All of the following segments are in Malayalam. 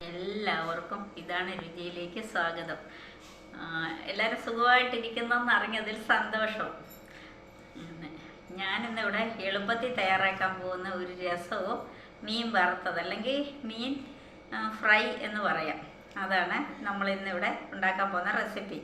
എല്ലാവർക്കും ഇതാണ് രുചിയിലേക്ക് സ്വാഗതം. എല്ലാവരും സുഖമായിട്ടിരിക്കുന്നെന്ന് അറിഞ്ഞതിൽ സന്തോഷം. ഞാനിന്നിവിടെ എളുപ്പത്തിൽ തയ്യാറാക്കാൻ പോകുന്ന ഒരു രസവും മീൻ വറുത്തത് അല്ലെങ്കിൽ മീൻ ഫ്രൈ എന്ന് പറയാം. അതാണ് നമ്മൾ ഇന്നിവിടെ ഉണ്ടാക്കാൻ പോകുന്ന റെസിപ്പി.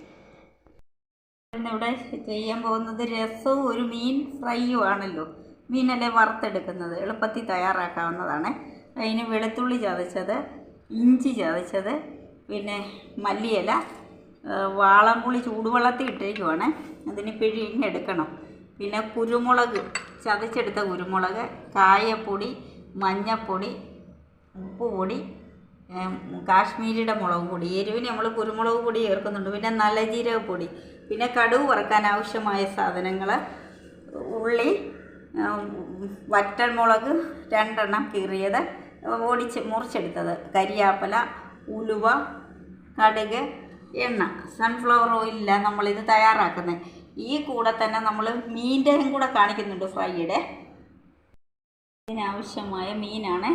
ഇന്നിവിടെ ചെയ്യാൻ പോകുന്നത് രസവും ഒരു മീൻ ഫ്രൈയും ആണല്ലോ. മീനല്ലേ വറുത്തെടുക്കുന്നത് എളുപ്പത്തിൽ തയ്യാറാക്കാവുന്നതാണ്. അതിന് വെളുത്തുള്ളി ചതച്ചത് ഇഞ്ചി ചതച്ചത് പിന്നെ മല്ലിയില വാളംപുളി ചൂടുവെള്ളത്തിൽ ഇട്ടിരിക്കുവാണ്. അതിന് പിഴിഞ്ഞെടുക്കണം പിന്നെ കുരുമുളക് ചതച്ചെടുത്ത കുരുമുളക് കായപ്പൊടി മഞ്ഞപ്പൊടി ഉപ്പുപൊടി പൊടി കാശ്മീരിയുടെ മുളക് പൊടി. എരിവിന് നമ്മൾ കുരുമുളക് പൊടി ചേർക്കുന്നുണ്ട്. പിന്നെ നല്ല ജീരക പൊടി പിന്നെ കടുവ് വറുക്കാൻ ആവശ്യമായ സാധനങ്ങൾ. ഉള്ളി വറ്റൽമുളക് രണ്ടെണ്ണം കീറിയത്. ഓടിച്ച് മുറിച്ചെടുത്തത്. കരിയാപ്പല ഉലുവ കടുക് എണ്ണ. സൺഫ്ലവർ ഓയിലില്ല നമ്മളിത് തയ്യാറാക്കുന്നത് ഈ കൂടെ തന്നെ നമ്മൾ മീന്റെയും കൂടെ കാണിക്കുന്നുണ്ട് ഫ്രൈയുടെ. ഇതിനാവശ്യമായ മീനാണ്.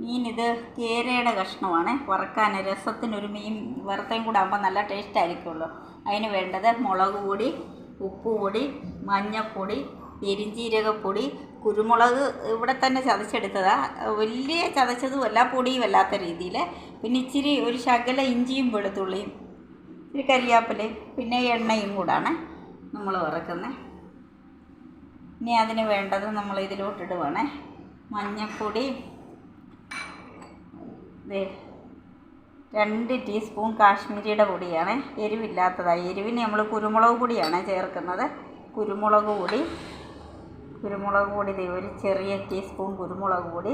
മീൻ ഇത് കേരയുടെ കഷ്ണമാണ്. വറക്കാൻ രസത്തിനൊരു മീൻ വറുത്തയും കൂടെ ആകുമ്പോൾ നല്ല ടേസ്റ്റ് ആയിരിക്കുമല്ലോ അതിന് വേണ്ടത് മുളക് പൊടി ഉപ്പുപൊടി മഞ്ഞൾപ്പൊടി പെരിഞ്ജീരകപ്പൊടി കുരുമുളക് ഇവിടെ തന്നെ ചതച്ചെടുത്തതാണ് വലിയ ചതച്ചതുമല്ല പൊടിയും അല്ലാത്ത രീതിയിൽ പിന്നെ ഇച്ചിരി ഒരു ശകല ഇഞ്ചിയും വെളുത്തുള്ളിയും ഇച്ചിരി കരിയാപ്പിലയും പിന്നെ എണ്ണയും കൂടാണ് നമ്മൾ വറക്കുന്നത് ഇനി അതിന് വേണ്ടത് നമ്മൾ ഇതിലോട്ടിടുവാണേ. മഞ്ഞൾപ്പൊടി രണ്ട് ടീസ്പൂൺ കാശ്മീരിയുടെ പൊടിയാണ്. എരിവില്ലാത്തതായി എരിവിന് നമ്മൾ കുരുമുളക് പൊടിയാണ് ചേർക്കുന്നത്. കുരുമുളക് പൊടി കുരുമുളക് പൊടി ഒരു ചെറിയ ടീസ്പൂൺ കുരുമുളക് പൊടി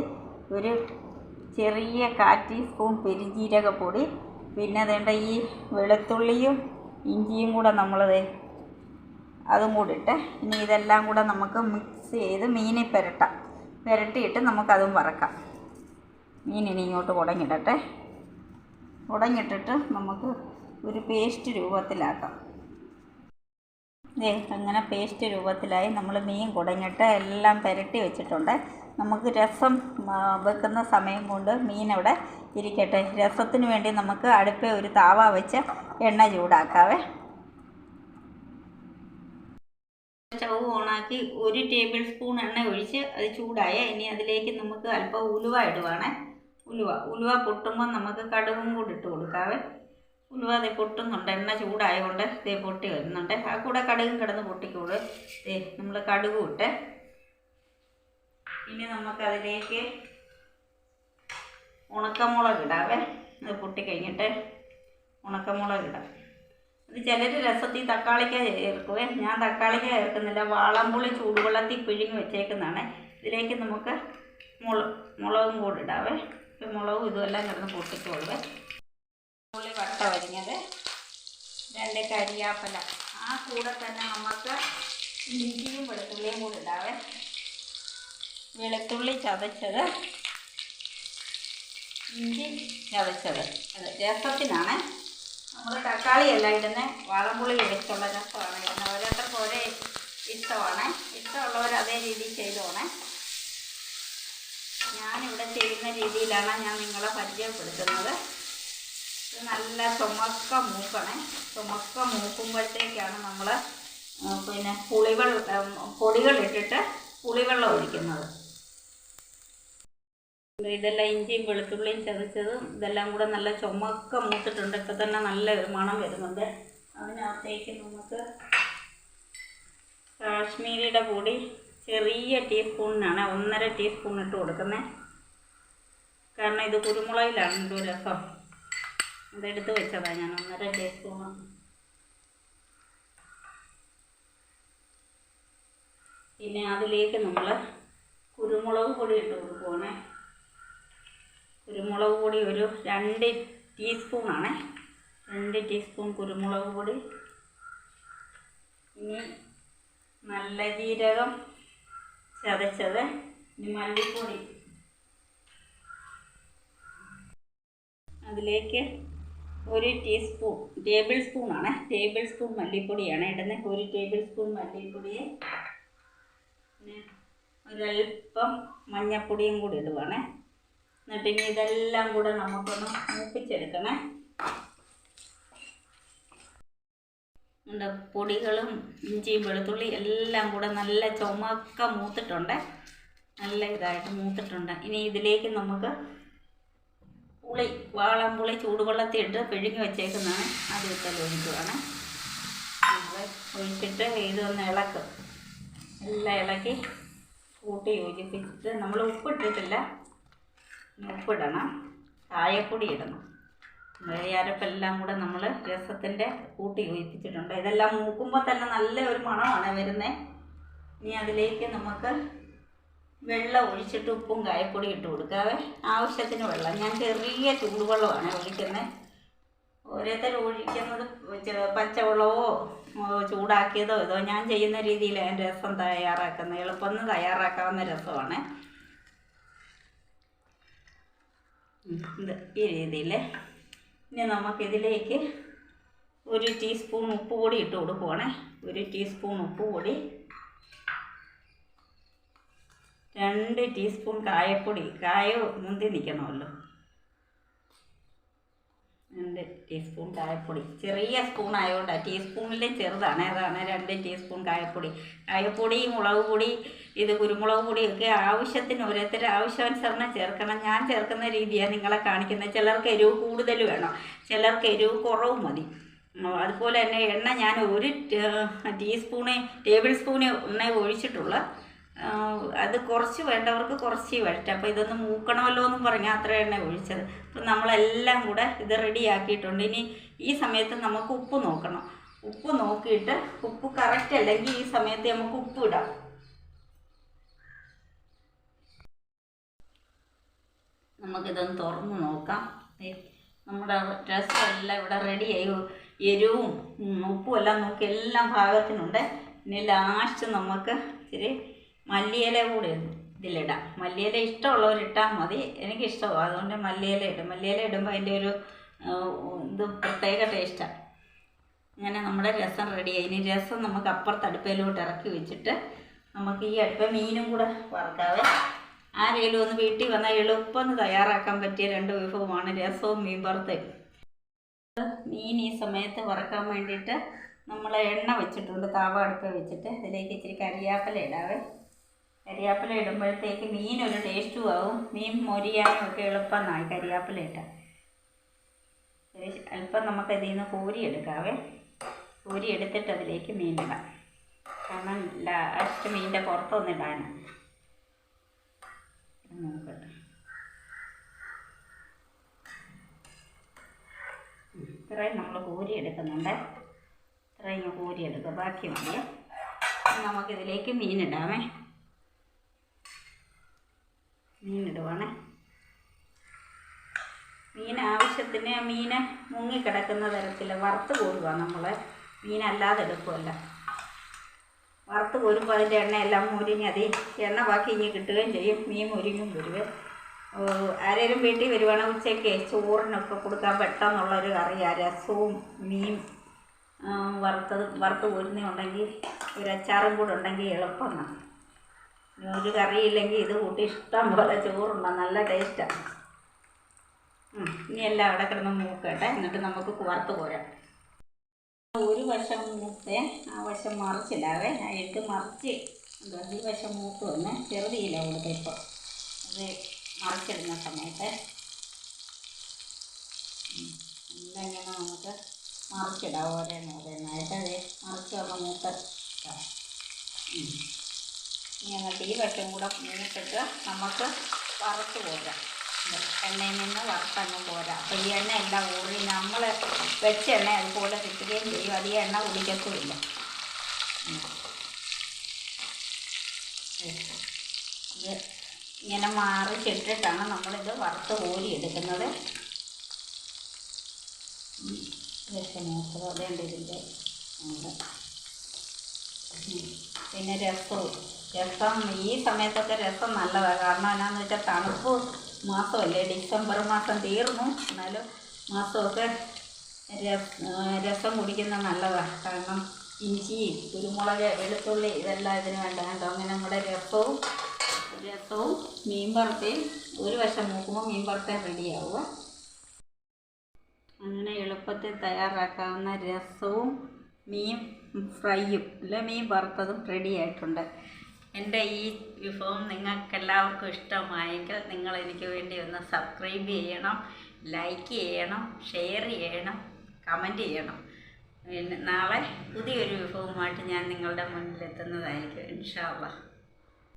ഒരു ചെറിയ കാ ടീസ്പൂൺ പെരുജീരകപ്പൊടി പിന്നെ വേണ്ട ഈ വെളുത്തുള്ളിയും ഇഞ്ചിയും കൂടെ നമ്മൾ അതും കൂടി ഇട്ട് ഇനി ഇതെല്ലാം കൂടെ നമുക്ക് മിക്സ് ചെയ്ത് മീനെ പുരട്ടാം. പുരട്ടിയിട്ട് നമുക്കതും വറക്കാം. മീനിനി ഇങ്ങോട്ട് കുടങ്ങിടട്ടെ കുടങ്ങിട്ടിട്ട് നമുക്ക് ഒരു പേസ്റ്റ് രൂപത്തിലാക്കാം. അങ്ങനെ പേസ്റ്റ് രൂപത്തിലായി നമ്മൾ മീൻ കുടഞ്ഞിട്ട് എല്ലാം പുരട്ടി വെച്ചിട്ടുണ്ട്. നമുക്ക് രസം വെക്കുന്ന സമയം കൊണ്ട് മീൻ അവിടെ ഇരിക്കട്ടെ. രസത്തിന് വേണ്ടി നമുക്ക് അടുപ്പേ ഒരു താവ വെച്ച് എണ്ണ ചൂടാക്കാവേ. ചവ് ഓണാക്കി ഒരു ടേബിൾ സ്പൂൺ എണ്ണ ഒഴിച്ച് അത് ചൂടായ ഇനി അതിലേക്ക് നമുക്ക് അല്പം ഉലുവ ഇടുവാണേ. ഉലുവ ഉലുവ പൊട്ടുമ്പോൾ നമുക്ക് കടുകും കൂടി ഇട്ട് കൊടുക്കാവേ. ഉലുവ അതേ പൊട്ടുന്നുണ്ട് എണ്ണ ചൂടായതുകൊണ്ട് ഇതേ പൊട്ടി വരുന്നുണ്ട്. ആ കൂടെ കടുകും കിടന്ന് പൊട്ടിക്കോളൂ. ദേ നമ്മൾ കടുകും ഇട്ട് ഇനി നമുക്കതിലേക്ക് ഉണക്കമുളക് ഇടാവേ അത് പൊട്ടിക്കഴിഞ്ഞിട്ട് ഉണക്കമുളക് ഇടാം. ഇത് ചിലർ രസത്തിൽ തക്കാളിക്ക ചേർക്കുവേ ഞാൻ തക്കാളിക്ക ചേർക്കുന്നില്ല. വാളംപുളി ചൂടുവെള്ളത്തിൽ പിഴിഞ്ഞ് വെച്ചേക്കുന്നതാണ്. ഇതിലേക്ക് നമുക്ക് മുള മുളകും കൂടി ഇടാവേ മുളകും ഇതുമെല്ലാം കിടന്ന് പൊട്ടിക്കോളുവേ ഉള്ളി വട്ട വരിഞ്ഞത് രണ്ട് കരിയാപ്പല. ആ കൂടെ തന്നെ നമുക്ക് ഇഞ്ചിയും വെളുത്തുള്ളിയും കൂടി ഇടാവേ വെളുത്തുള്ളി ചതച്ചത്. ഇഞ്ചി ചതച്ചത്. അത് രസത്തിനാണ്. നമ്മൾ തക്കാളി അല്ല ഇടുന്നത് വാളംപുളി വെച്ചുള്ള രസമാണ്. ഇടുന്നത് ഓരോരുത്തർക്ക് ഒരേ ഇഷ്ടമാണ്. ഇഷ്ടമുള്ളവർ അതേ രീതിയിൽ ചെയ്തോണേ ഞാനിവിടെ ചെയ്യുന്ന രീതിയിലാണ് ഞാൻ നിങ്ങളെ പരിചയപ്പെടുത്തുന്നത്. നല്ല ചുമക്ക മൂക്കണേ. ചുമക്ക മൂക്കുമ്പോഴത്തേക്കാണ് നമ്മൾ പിന്നെ പുളിവെള്ളം പൊടികളിട്ടിട്ട് പുളിവെള്ളം ഒഴിക്കുന്നത്. ഇതെല്ലാം ഇഞ്ചിയും വെളുത്തുള്ളിയും ചതച്ചതും ഇതെല്ലാം കൂടെ നല്ല ചുമക്ക മൂത്തിട്ടുണ്ട്. ഇപ്പം തന്നെ നല്ല ഒരു മണം വരുന്നുണ്ട്. അതിനകത്തേക്ക് നമുക്ക് കാശ്മീരിയുടെ പൊടി ചെറിയ ടീസ്പൂണിനാണ് ഒന്നര ടീസ്പൂൺ ഇട്ട് കൊടുക്കുന്നത് കാരണം ഇത് കുരുമുളകിലാണ് രസം. അതെടുത്ത് വെച്ചതാണ് ഞാൻ. ഒന്നര ടീസ്പൂൺ പിന്നെ അതിലേക്ക് നമ്മൾ കുരുമുളക് പൊടി ഇട്ട് കൊടുക്കുവാണേ. കുരുമുളക് പൊടി ഒരു രണ്ട് ടീസ്പൂണാണ് രണ്ട് ടീസ്പൂൺ കുരുമുളക് പൊടി. ഇനി നല്ല ജീരകം ചതച്ചത് ഇനി മല്ലിപ്പൊടി. അതിലേക്ക് ഒരു ടീസ്പൂൺ ടേബിൾ സ്പൂണാണ് ടേബിൾ സ്പൂൺ മല്ലിപ്പൊടിയാണ് ഇടുന്നത് ഒരു ടേബിൾ സ്പൂൺ മല്ലിപ്പൊടിയെ പിന്നെ ഒരല്പം മഞ്ഞൾപ്പൊടിയും കൂടി ഇടുവാണ്. എന്നിട്ട് ഇനി ഇതെല്ലാം കൂടെ നമുക്കൊന്ന് മൂപ്പിച്ചെടുക്കണേ. ഉണ്ട് പൊടികളും ഇഞ്ചിയും വെളുത്തുള്ളി എല്ലാം കൂടെ നല്ല ചുമക്ക മൂത്തിട്ടുണ്ട്. നല്ല ഇതായിട്ട് മൂത്തിട്ടുണ്ട്. ഇനി ഇതിലേക്ക് നമുക്ക് പുളി വാളം പുളി ചൂടുവെള്ളത്തിൽ ഇട്ട് പിഴുങ്ങി വെച്ചേക്കുന്നതാണ്. അത് വിത്തൽ ഒഴിക്കുവാണ്. നമ്മൾ ഒഴിച്ചിട്ട് ഇതൊന്ന് ഇളക്കും. എല്ലാം ഇളക്കി കൂട്ടി യോജിപ്പിച്ചിട്ട് നമ്മൾ ഉപ്പിട്ടിട്ടില്ല. ഉപ്പിടണം. ചായപ്പൊടി ഇടണം. അരപ്പെല്ലാം കൂടെ നമ്മൾ രസത്തിന്റെ കൂട്ടി യോജിപ്പിച്ചിട്ടുണ്ട്. ഇതെല്ലാം മൂക്കുമ്പോൾ തന്നെ നല്ല ഒരു മണമാണ് വരുന്നത് ഇനി അതിലേക്ക് നമുക്ക് വെള്ളം ഒഴിച്ചിട്ട് ഉപ്പും കായപ്പൊടി ഇട്ട് കൊടുക്കാവേ. ആവശ്യത്തിന് വെള്ളം. ഞാൻ ചെറിയ ചൂടുവെള്ളമാണ് ഒഴിക്കുന്നത്. ഓരോരുത്തർ ഒഴിക്കുന്നത് പച്ചവെള്ളമോ ചൂടാക്കിയതോ ഇതോ ഞാൻ ചെയ്യുന്ന രീതിയിലാണ് രസം തയ്യാറാക്കുന്നത് എളുപ്പം തയ്യാറാക്കാവുന്ന രസമാണ്. ഈ രീതിയിൽ. ഇനി നമുക്കിതിലേക്ക് ഒരു ടീസ്പൂൺ ഉപ്പ് പൊടി ഇട്ട് കൊടുക്കുവാണേ. ഒരു ടീസ്പൂൺ ഉപ്പ് പൊടി. രണ്ട് ടീസ്പൂൺ കായപ്പൊടി കായ മുന്തി നിൽക്കണമല്ലോ രണ്ട് ടീസ്പൂൺ കായപ്പൊടി. ചെറിയ സ്പൂൺ ആയതുകൊണ്ടാണ് ടീസ്പൂണിൽ ചെറുതാണ് അതാണ് രണ്ട് ടീസ്പൂൺ കായപ്പൊടി. കായപ്പൊടി മുളക് പൊടി ഇത് കുരുമുളക് പൊടിയൊക്കെ ആവശ്യത്തിന് ഓരോരുത്തർ ആവശ്യാനുസരണം ചേർക്കണം. ഞാൻ ചേർക്കുന്ന രീതിയാണ് നിങ്ങളെ കാണിക്കുന്നത്. ചിലർക്ക് എരിവ് കൂടുതൽ വേണം. ചിലർക്ക് എരിവ് കുറവ് മതി. അതുപോലെ തന്നെ എണ്ണ ഞാൻ ഒരു ടീസ്പൂണ് ടേബിൾ സ്പൂണ് എണ്ണ ഒഴിച്ചിട്ടുള്ള അത് കുറച്ച് വേണ്ടവർക്ക് കുറച്ച് വേണ്ട അപ്പോൾ ഇതൊന്ന് മൂക്കണമല്ലോ എന്നും പറഞ്ഞാൽ അത്ര എണ്ണ ഒഴിച്ചത് അപ്പം നമ്മളെല്ലാം കൂടെ ഇത് റെഡിയാക്കിയിട്ടുണ്ട് ഇനി ഈ സമയത്ത് നമുക്ക് ഉപ്പ് നോക്കണം. ഉപ്പ് നോക്കിയിട്ട് ഉപ്പ് കറക്റ്റ് അല്ലെങ്കിൽ ഈ സമയത്ത് നമുക്ക് ഉപ്പ് ഇടാം. നമുക്കിതൊന്ന് തുറന്ന് നോക്കാം. നമ്മുടെ രസം എല്ലാം ഇവിടെ റെഡിയായി എരിവും ഉപ്പും എല്ലാം നോക്കി എല്ലാം ഭാഗത്തിനുണ്ട് ഇനി ലാസ്റ്റ് നമുക്ക് ഇച്ചിരി മല്ലിയില കൂടെ ഇതിലിടാം. മല്ലിയില ഇഷ്ടമുള്ളവർ ഇട്ടാൽ മതി. എനിക്കിഷ്ടമാണ് അതുകൊണ്ട് മല്ലിയില ഇടും. മല്ലിയില ഇടുമ്പോൾ അതിന്റെ ഒരു ഇത് പ്രത്യേക ടേസ്റ്റാണ് അങ്ങനെ നമ്മുടെ രസം റെഡിയായി ഇനി രസം നമുക്ക് അപ്പുറത്ത് അടുപ്പയിലോട്ട് ഇറക്കി വെച്ചിട്ട് നമുക്ക് ഈ അടുപ്പ മീനും കൂടെ വറുക്കാവേ. ആരെങ്കിലും ഒന്ന് വീട്ടിൽ വന്നാൽ എളുപ്പം ഒന്ന് തയ്യാറാക്കാൻ പറ്റിയ രണ്ട് വിഭവമാണ് രസവും മീൻ വറുത്തയും മീൻ ഈ സമയത്ത് വറക്കാൻ വേണ്ടിയിട്ട് നമ്മൾ എണ്ണ വെച്ചിട്ടുണ്ട്. താവ അടുപ്പ് വെച്ചിട്ട്. അതിലേക്ക് ഇച്ചിരി കരിയാപ്പില ഇടാവേ. കരിയാപ്പില ഇടുമ്പോഴത്തേക്ക് മീനൊരു ടേസ്റ്റും ആവും. മീൻ മൊരിയാനും ഒക്കെ എളുപ്പമായി കരിയാപ്പില ഇട്ടാൽ അല്പം നമുക്ക് ഇതിൽ നിന്ന് കോരിയെടുക്കാവേ കോരി എടുത്തിട്ട് അതിലേക്ക് മീനിടാം കാരണം ലാസ്റ്റ് മീനിന്റെ പുറത്തൊന്നും ഇടാനാണ് ഇത്രയും നമ്മൾ കോരിയെടുക്കുന്നുണ്ട് ഇത്രയും കോരിയെടുക്കുക ബാക്കി മതി. നമുക്കിതിലേക്ക് മീനിടാമേ മീനിടുവാണേ. മീൻ ആവശ്യത്തിന് മീൻ മുങ്ങിക്കിടക്കുന്ന തരത്തിൽ വറുത്ത് കോരുക നമ്മൾ മീനല്ലാതെ എടുക്കുമല്ല വറുത്ത് കോരുമ്പോൾ അതിന്റെ എണ്ണയെല്ലാം മുരിഞ്ഞ് അത് എണ്ണ ബാക്കി ഇനി കിട്ടുകയും ചെയ്യും. മീൻ മുരിങ്ങും വരുവേ. ആരെങ്കിലും വീട്ടിൽ വരുവാണെങ്കിൽ ഉച്ചയ്ക്ക് ചോറിനൊക്കെ കൊടുക്കാൻ പെട്ടെന്നുള്ളൊരു കറിയാണ് രസവും മീൻ വറുത്തത് വറുത്ത് കോരുന്നുണ്ടെങ്കിൽ ഒരു അച്ചാറും കൂടെ ഉണ്ടെങ്കിൽ എളുപ്പമാണ്. ഒരു കറിയില്ലെങ്കിൽ ഇത് കൂട്ടി ഇഷ്ടം പോലെ ചോറുണ്ടോ നല്ല ടേസ്റ്റാണ് ഇനി എല്ലാം അവിടെ കിടന്ന് മൂക്കട്ടെ. എന്നിട്ട് നമുക്ക് വറുത്ത് പോരാം ഒരു വശം മൂത്ത് ആ വശം മറിച്ചില്ലാവേ അയിട്ട് മറിച്ച് ഈ വശം മൂത്ത് വന്ന്. ചെറുതിയില്ല കൊടുത്ത് ഇപ്പോൾ അത് മറിച്ചിടുന്ന സമയത്ത്. എന്തെങ്കിലും നമുക്ക് മറിച്ചിടാം ഓരോന്ന് ഓരോന്നായിട്ട് അത് മറിച്ച് വന്ന് മൂത്ത് എന്നിട്ട് ഈ വശം കൂടെ മീനിട്ടിട്ട് നമുക്ക് വറുത്ത് പോരാം. എണ്ണയിൽ നിന്ന് വറുത്തങ്ങ് പോരാ. അപ്പോൾ ഈ എണ്ണ എല്ലാം ഊറി നമ്മൾ വെച്ച എണ്ണ അതുപോലെ കിട്ടുകയും ചെയ്യും. അധികം എണ്ണ കുടിക്കത്തുമില്ല. ഇത് ഇങ്ങനെ മാറിച്ചിട്ടിട്ടാണ് നമ്മളിത് വറുത്ത് കോരി എടുക്കുന്നത്. രസമൂത്തത് അതേണ്ട ഇതിന്റെ. പിന്നെ രസവും. രസം. ഈ സമയത്തൊക്കെ രസം നല്ലതാണ് കാരണം എന്നാന്ന് വെച്ചാൽ തണുപ്പ് മാസമല്ലേ? ഡിസംബർ മാസം തീർന്നു. എന്നാലും മാസമൊക്കെ രസ് കുടിക്കുന്നത് നല്ലതാണ് കാരണം ഇഞ്ചി കുരുമുളക് വെളുത്തുള്ളി ഇതെല്ലാം ഇതിന് വേണ്ട. കണ്ടോ? അങ്ങനെ നമ്മുടെ രസവും രസവും മീൻ വറുത്തയും ഒരു വശം നോക്കുമ്പോൾ മീൻ വറുത്തയും റെഡിയാവുക. അങ്ങനെ എളുപ്പത്തിൽ തയ്യാറാക്കാവുന്ന രസവും മീൻ ഫ്രൈയും അല്ല മീൻ വറുത്തതും റെഡി ആയിട്ടുണ്ട് എന്റെ ഈ വിഭവം നിങ്ങൾക്ക് എല്ലാവർക്കും ഇഷ്ടമായെങ്കിൽ നിങ്ങൾ എനിക്ക് വേണ്ടി ഒന്ന് സബ്സ്ക്രൈബ് ചെയ്യണം ലൈക്ക് ചെയ്യണം ഷെയർ ചെയ്യണം കമന്റ് ചെയ്യണം. പിന്നെ നാളെ പുതിയൊരു വിഭവമായിട്ട് ഞാൻ നിങ്ങളുടെ മുന്നിലെത്തുന്നതായിരിക്കും. ഇൻഷാ അള്ളാ.